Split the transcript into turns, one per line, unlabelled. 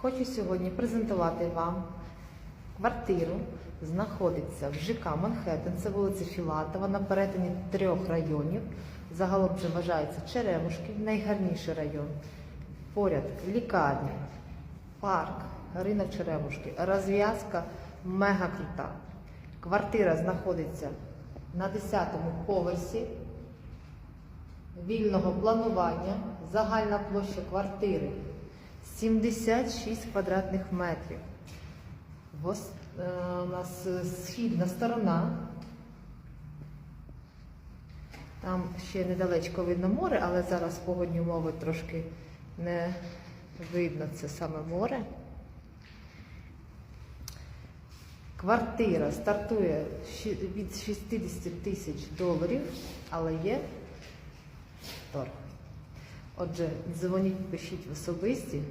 Хочу сьогодні презентувати вам квартиру. Знаходиться в ЖК Манхеттен, це вулиця Філатова, на перетині трьох районів. Загалом це вважається Черемушки, найгарніший район. Поряд лікарня, парк, ринок Черемушки, розв'язка мега крута. Квартира знаходиться на 10-му поверсі вільного планування. Загальна площа квартири 76 квадратних метрів. Вос- е, у нас е, східна сторона. Там ще недалечко видно море, але зараз погодні умови трошки не видно це саме море. Квартира стартує від 60 тисяч доларів, але є торг. Отже, дзвоніть, пишіть в особисті,